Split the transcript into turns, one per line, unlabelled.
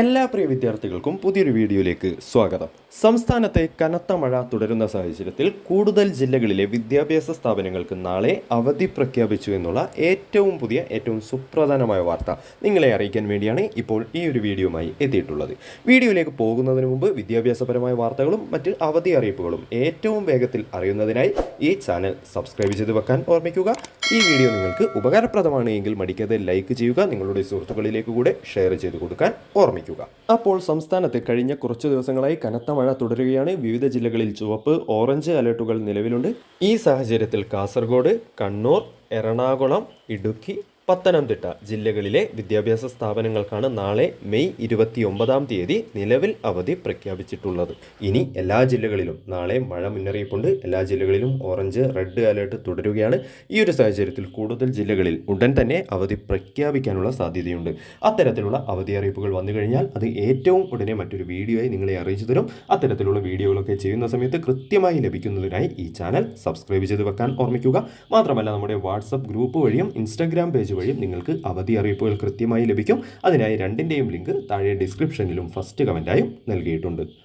എല്ലാ പ്രിയ വിദ്യാർത്ഥികൾക്കും പുതിയൊരു വീഡിയോയിലേക്ക് സ്വാഗതം. സംസ്ഥാനത്തെ കനത്ത മഴ തുടരുന്ന സാഹചര്യത്തിൽ കൂടുതൽ ജില്ലകളിലെ വിദ്യാഭ്യാസ സ്ഥാപനങ്ങൾക്ക് നാളെ അവധി പ്രഖ്യാപിച്ചു എന്നുള്ള ഏറ്റവും പുതിയ ഏറ്റവും സുപ്രധാനമായ വാർത്ത നിങ്ങളെ അറിയിക്കാൻ വേണ്ടിയാണ് ഇപ്പോൾ ഈ ഒരു വീഡിയോയുമായി എത്തിയിട്ടുള്ളത്. വീഡിയോയിലേക്ക് പോകുന്നതിന് മുമ്പ് വിദ്യാഭ്യാസപരമായ വാർത്തകളും മറ്റ് അവധി അറിയിപ്പുകളും ഏറ്റവും വേഗത്തിൽ അറിയുന്നതിനായി ഈ ചാനൽ സബ്സ്ക്രൈബ് ചെയ്ത് വെക്കാൻ ഓർമ്മിക്കുക. ഈ വീഡിയോ നിങ്ങൾക്ക് ഉപകാരപ്രദമാണ് എങ്കിൽ മടിക്കാതെ ലൈക്ക് ചെയ്യുക നിങ്ങളുടെ സുഹൃത്തുക്കളിലേക്ക് കൂടെ ഷെയർ ചെയ്ത് കൊടുക്കാൻ ഓർമ്മിക്കുക. അപ്പോൾ സംസ്ഥാനത്ത് കഴിഞ്ഞ കുറച്ചു ദിവസങ്ങളായി കനത്ത മഴ തുടരുകയാണ്. വിവിധ ജില്ലകളിൽ ചുവപ്പ് ഓറഞ്ച് അലർട്ടുകൾ നിലവിലുണ്ട്. ഈ സാഹചര്യത്തിൽ കാസർഗോഡ് കണ്ണൂർ എറണാകുളം ഇടുക്കി പത്തനംതിട്ട ജില്ലകളിലെ വിദ്യാഭ്യാസ സ്ഥാപനങ്ങൾക്കാണ് നാളെ മെയ് ഇരുപത്തി ഒമ്പതാം തീയതി നിലവിൽ അവധി പ്രഖ്യാപിച്ചിട്ടുള്ളത്. ഇനി എല്ലാ ജില്ലകളിലും നാളെ മഴ മുന്നറിയിപ്പുണ്ട്. എല്ലാ ജില്ലകളിലും ഓറഞ്ച് റെഡ് അലേർട്ട് തുടരുകയാണ്. ഈ ഒരു സാഹചര്യത്തിൽ കൂടുതൽ ജില്ലകളിൽ ഉടൻ തന്നെ അവധി പ്രഖ്യാപിക്കാനുള്ള സാധ്യതയുണ്ട്. അത്തരത്തിലുള്ള അവധി അറിയിപ്പുകൾ വന്നു കഴിഞ്ഞാൽ അത് ഏറ്റവും ഉടനെ മറ്റൊരു വീഡിയോയായി നിങ്ങളെ അറിയിച്ചു തരും. അത്തരത്തിലുള്ള വീഡിയോകളൊക്കെ ചെയ്യുന്ന സമയത്ത് കൃത്യമായി ലഭിക്കുന്നതിനായി ഈ ചാനൽ സബ്സ്ക്രൈബ് ചെയ്ത് വെക്കാൻ ഓർമ്മിക്കുക. മാത്രമല്ല നമ്മുടെ വാട്സപ്പ് ഗ്രൂപ്പ് വഴിയും ഇൻസ്റ്റാഗ്രാം പേജ് വഴിയും നിങ്ങൾക്ക് അവധി അറിയിപ്പുകൾ കൃത്യമായി ലഭിക്കും. അതിനായി രണ്ടിന്റെയും ലിങ്ക് താഴെ ഡിസ്ക്രിപ്ഷനിലും ഫസ്റ്റ് കമന്റായും നൽകിയിട്ടുണ്ട്.